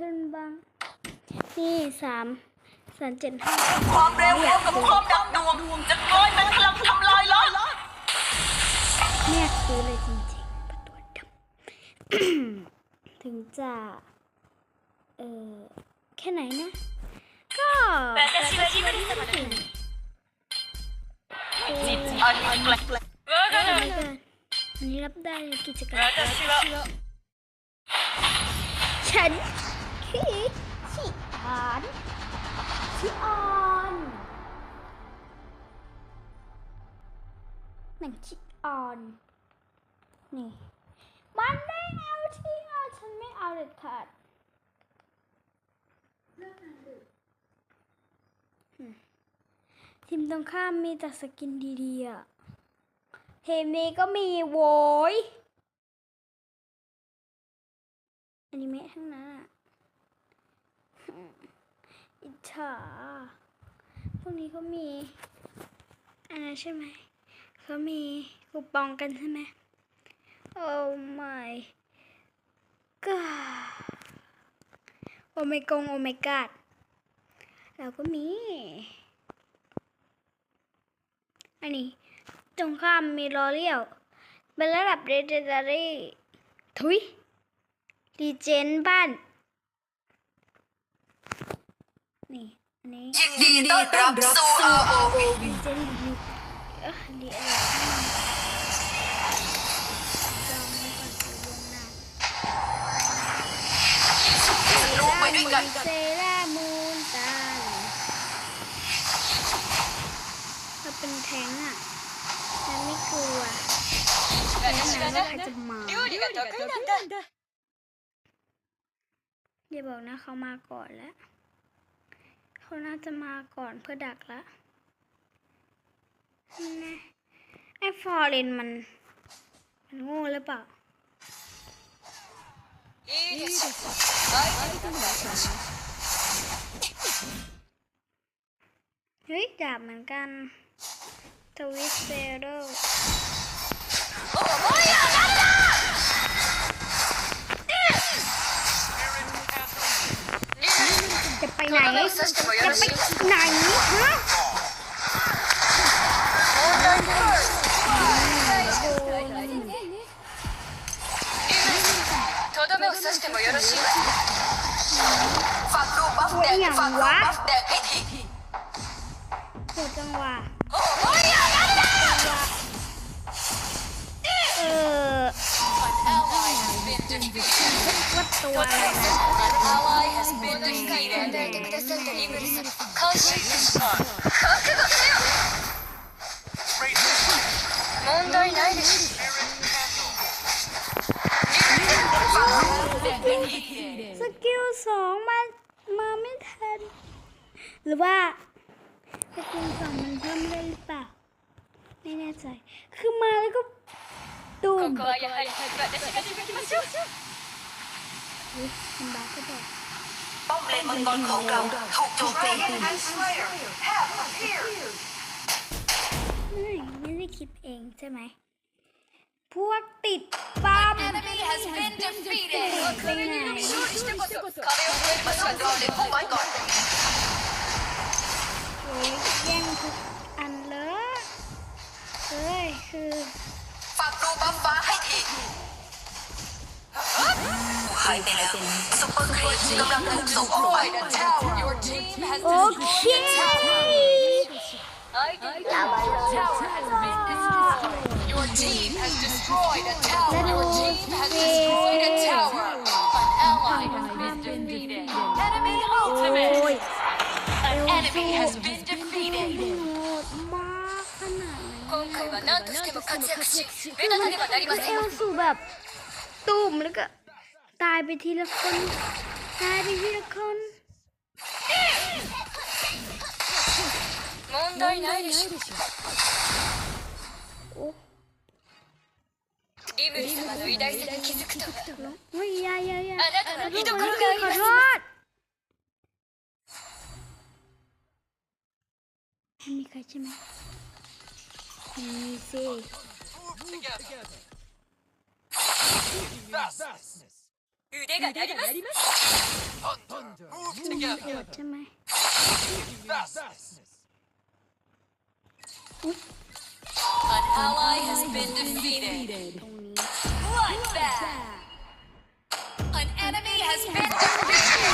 ขึ้นบ้าง นี่สามสามเจ็ดห้าความเร็วรวมกับความดังดวงจะกลายเป็นพลังทำลายล้างเนี่ยซื้อเลยจริงๆประตูดำถึงจะ เออแค่ไหนนะ ก็แต่จะชีวิตชีวิตเอออันแปลกๆเอออันนี้กันอันนี้รับได้ในกิจกรรมจะชีวิตฉัน ชิออนชิออนหนังชิออนนี่มันไม่เอาชิออนฉันไม่เอาเด็ดขาดทีมตรงข้ามมีแต่สกินดีๆอะทีมนี้ก็มีโว้ยอนิเมะทั้งนั้นอะอืม อิจฉาพวกนี้เขามีอันนั้นใช่ไหมเขามีคูปองกันใช่ไหมโอ้ my god โอเมกงโอเมกาดแล้วก็มี อันนี้ตรงข้ามมีลอเรียวเป็นระดับเรเดอรี่ทุยดีเจนบ้าน นี่ อันนี้ ยินดีต้อนรับสู่ ROV เจนดีเออดีอะไรจำไม่ก่อนคือลงหน้าลูนเซรามูนตันถ้าเป็นแทงอะฉันไม่กลัวแล้วนะว่าใครจะมาเดี๋ยวบอกนะเขามาก่อนแล้ว เขาน่าจะมาก่อนเพื่อดักละนะไอ้ฟอร์เรนมัน มันโง่หรือเปล่าเฮ้ยดาบเหมือนกันทวิสเตอร์ ไหนจะไปไหนฮะฝักรูบัฟแดงฝักรูบัฟแดงให้ทีถูกจังหวะโอ้ยอย่าดันเออว่าตัวอะไรนะ has been defeated 与えてくださったリムル様感謝いたします覚悟せよ問題ないでしょ สกิลสองมามาไม่ทัน หรือว่าสกิลสองมันเพิ่มได้หรือเปล่า ไม่แน่ใจ คือมาแล้วก็ตูม ここはやはり私が出てきましょう เฮ้ยคุณบาสก็บอก ป้อมเลนมังกรของเราถูกโจมตี ไม่ได้คิดเองใช่ไหม พวกติดปั๊ม enemy ไม่มสวโอ้ยแย่งทุกอันเลยเฮ้ยคือ ฝากดูบัฟฟ้าให้ที หายไปแล้วซุปเปอร์ครีปกำลังถูกส่งออกไป Your team has โอเค Your team has destroyed a tower. Your team has destroyed a tower. An ally has been defeated. Enemy โอ้ ultimate. ย An enemy has been defeated. โหดมากขนาดไหน 今回は何としても活躍し、目立たねばなりま เอ せん ล。สูแบบตุ่มแล้วก็ ตายไปทีละคน ตายไปทีละคน 問題ないでしょ。 โอ้ リムル様の偉大さに気づくとは。 เฮ้ยอยาอยาอยา あなたの居所があり ขอ ます โทษไม่มีใ ครใช่ไหม มีสิ 腕が鳴りますโหดใช่ไหม An ally has been defeated ตรงนี้ Bloodbath An enemy has been defeated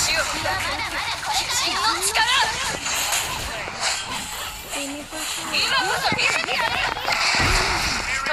血を見た真の力 ตีไม่ค่อยเข้า 今こそ見せてやる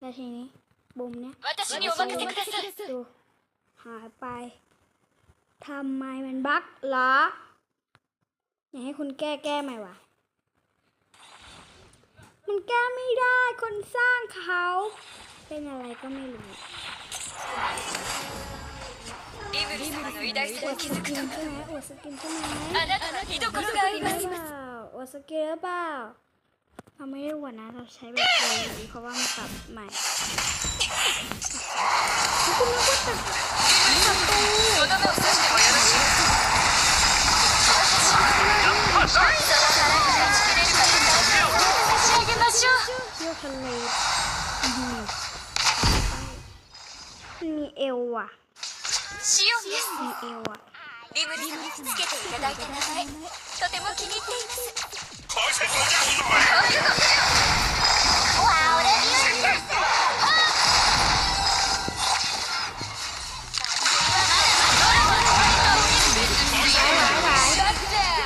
แล้วทีนี้บุมเนี้ย 私にお任せください ดูหายไปทำไมมันบั๊กเหรอ อยากให้คุณแก้แก้ใหม่วะมันแก้ไม่ได้คนสร้างเขา เป็นอะไรก็ไม่รู้ リムル様の偉大さ อว に ด 気 ส づく กิน と ใช่ไหมอวดสกินใช่ไหม あなたの見どころがあり ห ま รื す อเปล่ เปล่าเราไม่ได้อวดนะ เราใช้แบบโปรอยู่เพราะว่ามันปรับใหม่คุณนึกว่าแต่ปรับตัว とどめを刺してもよろしいですかその腹が断ち切れるかどうか差し上げましょう เที่ยวทะเลอื้อหือมันมีเอวอ่ะ シオンです มีเอวอ่ะ リムル様につけていただいた名前とても気に入っています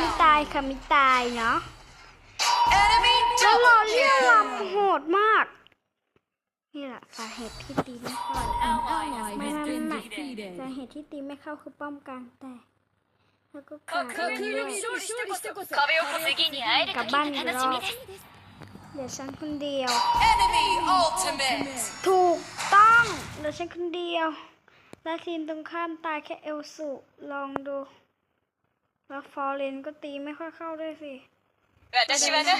ม่ตายค่ะไม่ตายเนาะแล้วรอเรียกลำโหดมาก นี่แหละสาเหตุที่ตีไม่เข้าไม่ไม่ไม่สาเหตุที่ตีไม่เข้าคือป้อมกลางแต่ แล้วก็กลางเองด้วย 壁を次に会える時が楽しみです เดี๋ยวฉันคนเดียว Enemy Ultimate ถูกต้องเดี๋ยวฉันคนเดียว แล้วทีมตรงข้ามตายแค่เอลสุลองดู แล้วฟอร์เรนก็ตีไม่ค่อยเข้าด้วยสิ 私はな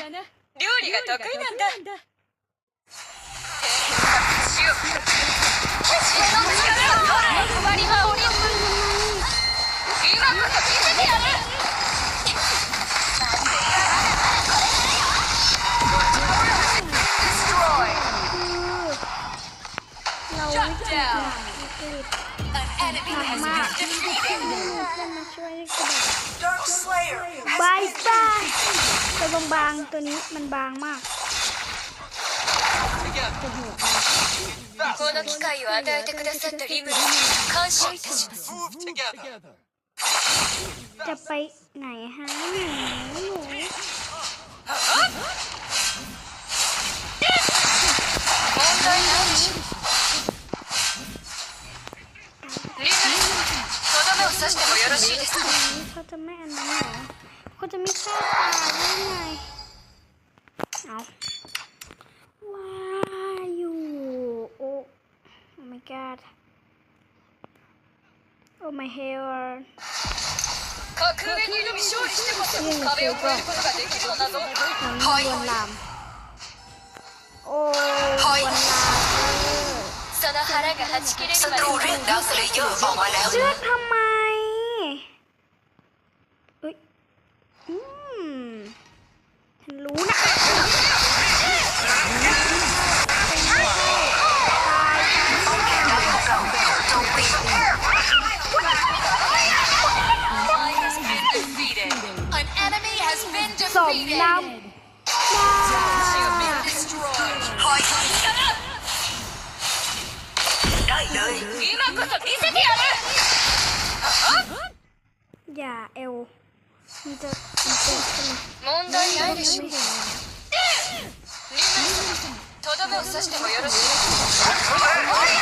料理が得意なんだ down วิกฤต An enemy has มาก been เพื่ defeated อนมาช่วยกระโดด Dark Slayer บายบายตัวบางๆตัวนี้มันบางมาก この機会を与えてくださったリムルに感謝いたします จะไปไหนฮะหนูหนู を刺してもよろしいですか นี้เขาจะไม่อันนั้นเหรอเขาจะไม่ฆ่าตายได้ไงเอาว้าอยู่โอ้ oh my god oh my hair 格上の色に勝利してこそ壁を越えることができるのだぞ น้ำลวนลามโอ้วนลามเออ その腹がはち切れるまで連打するようお前 เลือกทำไม なじゃあ問題ないでしょとどめを刺してもよろしい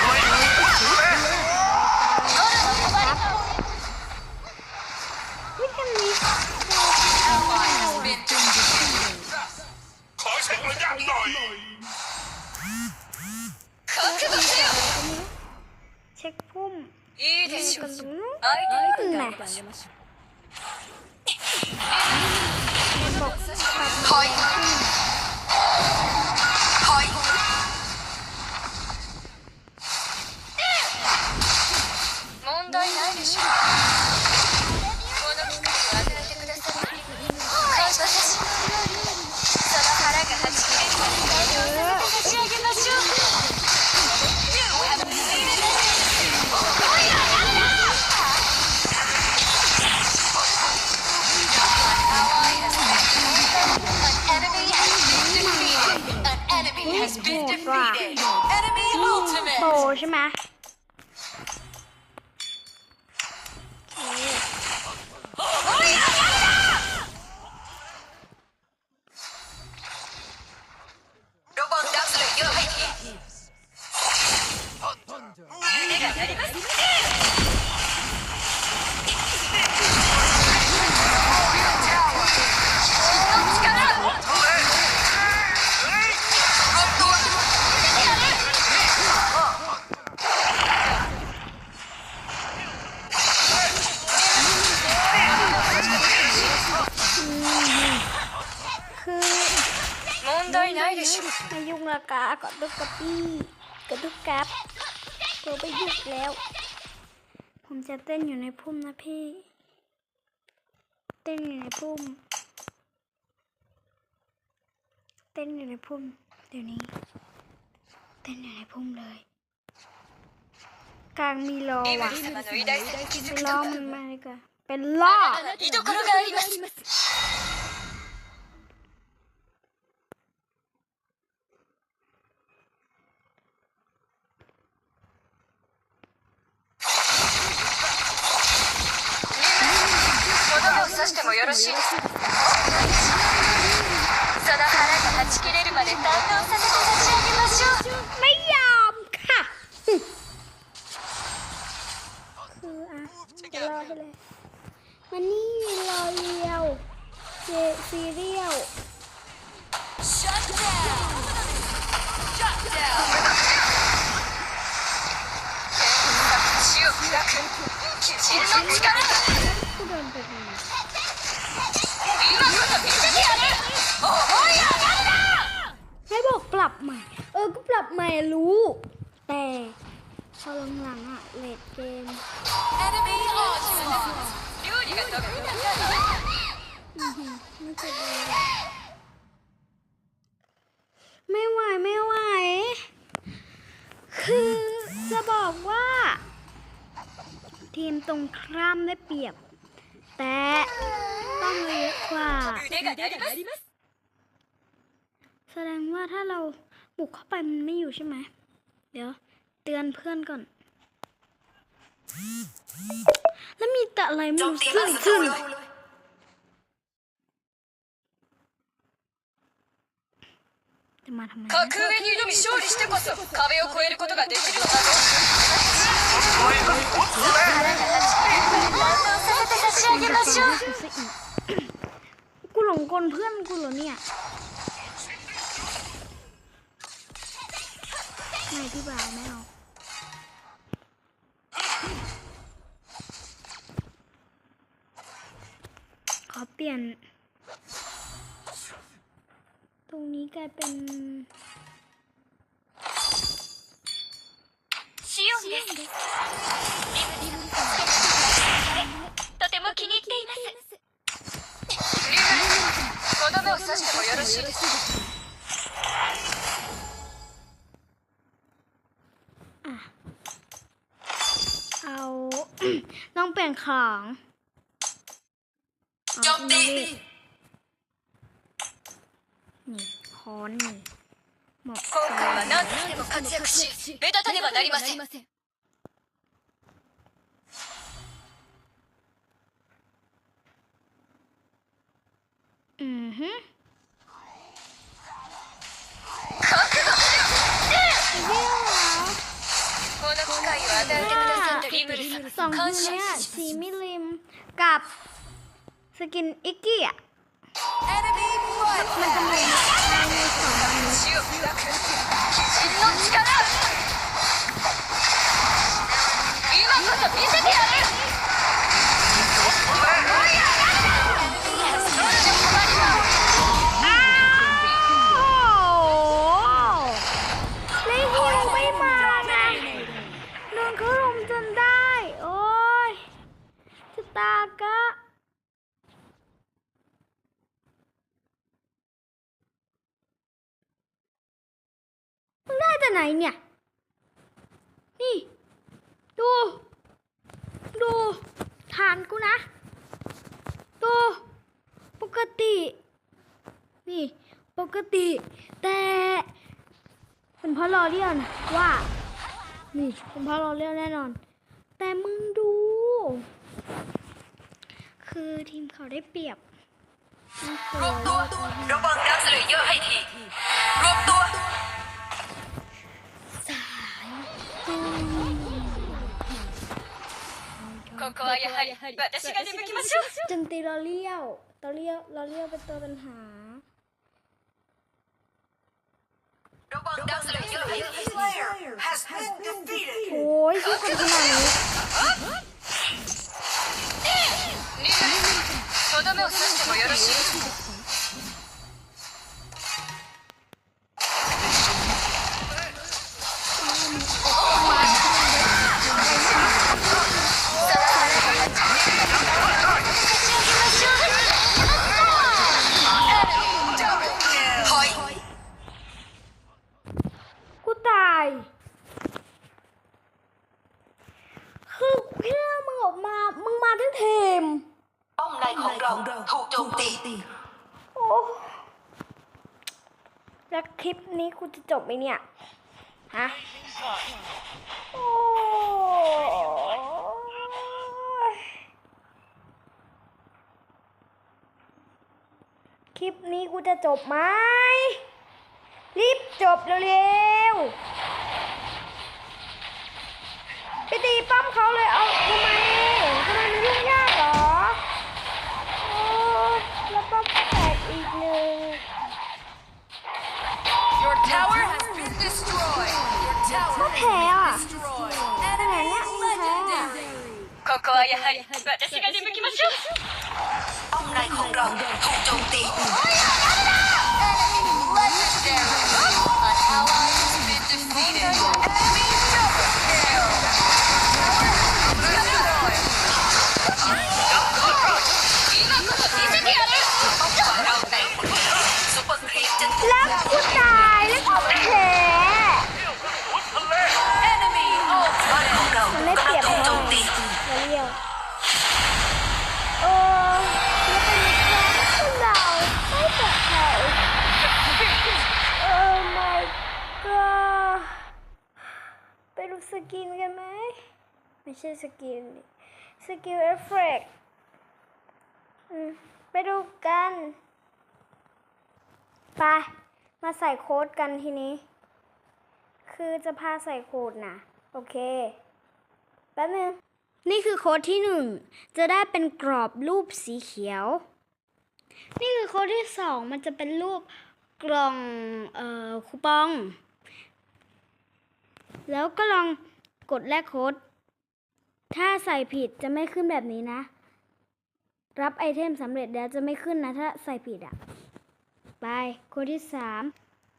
ดนกระปี้กระดุกกรับตัวไปยุกแล้ว ผมจะเต้นอยู่ในพุ่มนะพี่ เต้นอยู่ในพุ่ม เต้นอยู่ในพุ่ม เดี๋ยวนี้ เต้นอยู่ในพุ่มเลย กลางมีรอว่ะเป็นล้อมันมาเลยกว่าเป็นล้อ 刺 เรก็ปรับใหม่รู้ แต่พอหลังๆอะเลดเกมไม่เจ็บเลไม่ไหวไม่ไหว คือจะบอกว่า ทีมตรงคร่ำได้เปรียบ แต่ต้องเยอะกว่าแสดงว่าถ้าเรา บุกเข้าไปมันไม่อยู่ใช่ไหม เดี๋ยว เตือนเพื่อนก่อน แล้วมีแต่อะไรไม่รู้ขึ้นขึ้นจะมาทำไม 格上に挑み勝利してこそ壁を越えることができるのだぞ堪能させて差し上げましょう กูซะอีกกูหลงกลเพื่อนกูเหรอเนี่ย ไม่พี่บ่าวไม่เอาขอเปลี่ยน ตรงนี้กลายเป็น シオンですリムリムとても気に入っていますリムとどめを刺してもよろしいですか ต้องเปลี่ยนของเอา โจมตี นี่นี่ค้อนนี่เหมาะ 今回は何としても活躍し目立たねばなりません อือฮึ この機会を与えて ริมสองคนเนี้ยสีมิลิมกับสกินอิกกี้อะมันจะมืในสองอันนี้ ตากะมึงได้แต่ไหนเนี่ย นี่ ดู ดูฐานกูนะ ดู ปกติ นี่ ปกติ แต่เป็นเพราะรอเรียวนะว่า นี่เป็นเพราะรอเรียวแน่นอน แต่มึงดู คือทีมเขาได้เปรียบนี่คือ รวมตัว ระวังดักสเลเยอร์ให้ที รวมตัว สายตู ここはやはり私が出向きましょう จนตีลอเลี้ยวตอเลี้ยวลอเลี้ยวเป็นตัวปัญหา ระวังดักสเลเยอร์ให้ที Slayer has been defeated. โอ้ยสู้กันขนาดนี้ Ne yapıyorsun? ไหมเนี่ย ฮะ โอ้คลิปนี้กูจะจบไหม รีบจบเร็วๆ ไปตีป้อมเขาเลยเอาทำไมทำไมมันยุ่งยากเหรอ โอ้แล้วป้อมก็แตกอีกหนึ่ง Your tower ここはやはり私が出向きましょう ป้อมในของเราถูกโจมตี ดูกัน ไป มาใส่โค้ดกันทีนี้ คือจะพาใส่โค้ดนะโอเค แป๊บนึง นี่คือโค้ดที่หนึ่ง จะได้เป็นกรอบรูปสีเขียว นี่คือโค้ดที่สองมันจะเป็นรูปกล่อง เอ่อ คูปอง แล้วก็ลองกดแลกโค้ด ถ้าใส่ผิดจะไม่ขึ้นแบบนี้นะ รับไอเทมสำเร็จแล้วจะไม่ขึ้นนะถ้าใส่ผิดอะไปโค้ดที่สาม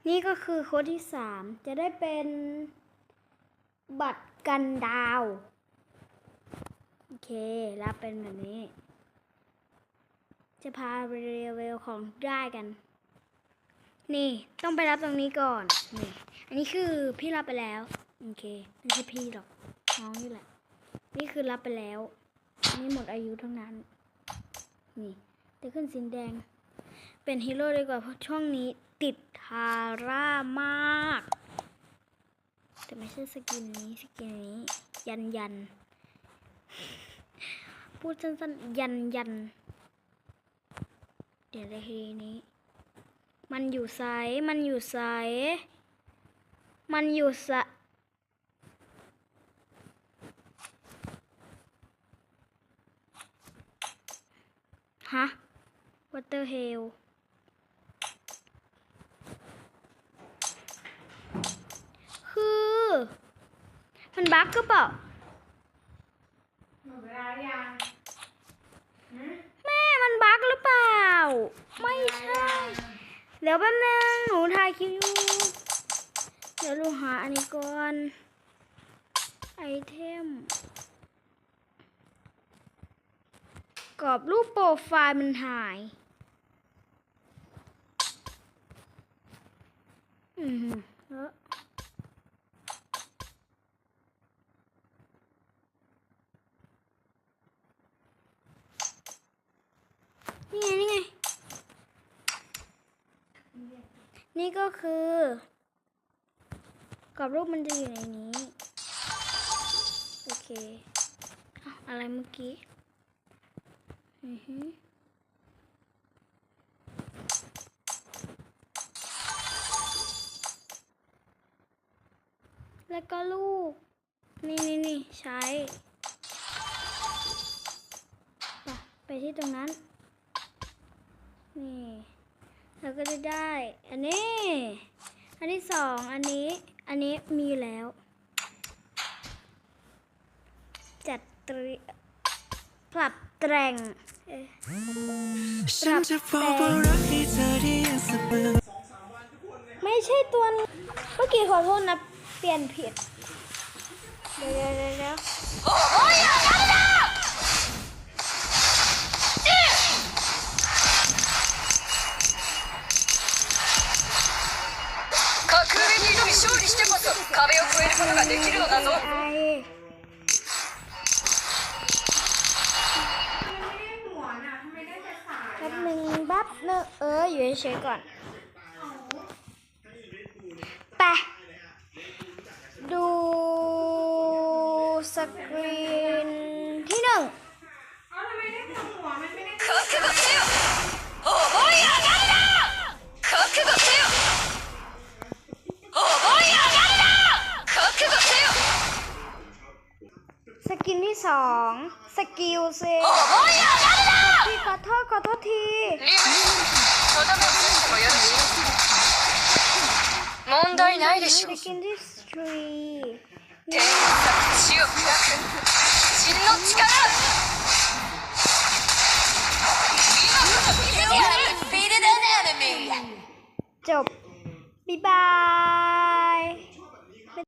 นี่ก็คือโค้ดที่สามจะได้เป็นบัตรกันดาว โอเครับเป็นแบบนี้ จะพาไปเรีวิวของได้กัน นี่ต้องไปรับตรงนี้ก่อนนี่อันนี้คือพี่รับไปแล้ว โอเคไม่ใช่พี่หรอกน้องนี่แหละ นี่คือรับไปแล้วนนี้หมดอายุทั้งนั้น นี่จะขึ้นสีแดง เป็นฮีโร่ดีกว่าเพราะช่วงนี้ติดทาร่ามาก แต่ไม่ใช่สกินนี้สกินนี้ ยันยัน พูดสั้นๆ ยันยัน เดี๋ยวในทีนี้ มันอยู่ไซมันอยู่ไซมันอยู่สะ ฮะ Water Hell คือ มันบั๊กก็เปล่าแม่มันบั๊กหรือเปล่า ไม่ใช่ เดี๋ยวแป๊บนึงหนูถ่ายคลิปอยู่ เดี๋ยวหนูหาอันนี้ก่อน ไอเทม กรอบรูปโปรไฟล์มันหาย อืมเออนี่ไง นี่ไง นี่ก็คือกรอบรูปมันจะอยู่ในนี้ โอเค อะไรเมื่อกี้ อือฮึแล้วก็ลูก นี่นี่นี่ใช้ไปไปที่ตรงนั้น นี่เราก็จะได้ อันนี้ อันที่สองอันนี้ อันนี้มีแล้ว จัดเตรีย ปรับแต่งเอ๊ะ ฉันจะบอกว่ารักให้เธอได้ยินเสมอ ไม่ใช่ตัวนี้เมื่อกี้ขอโทษนะ เปลี่ยนผิด เดี๋ยวเดี๋ยวเดี๋ยวเดี๋ยว 格上に挑み勝利してこそ壁を越えることができるのだぞ เออ อยู่เฉยก่อนไปดูสกรีนที่หนึ่งโอ้โหยา กินที่สองสกิลเซ 思い上がるな พี่ขอโทษขอโทษที リムとどめを刺してもよろしい問題ないでしょ สกินที่ทรี 天作地を砕く真の力今こそ見せてやる defeated an enemy จบ บ๊ายบาย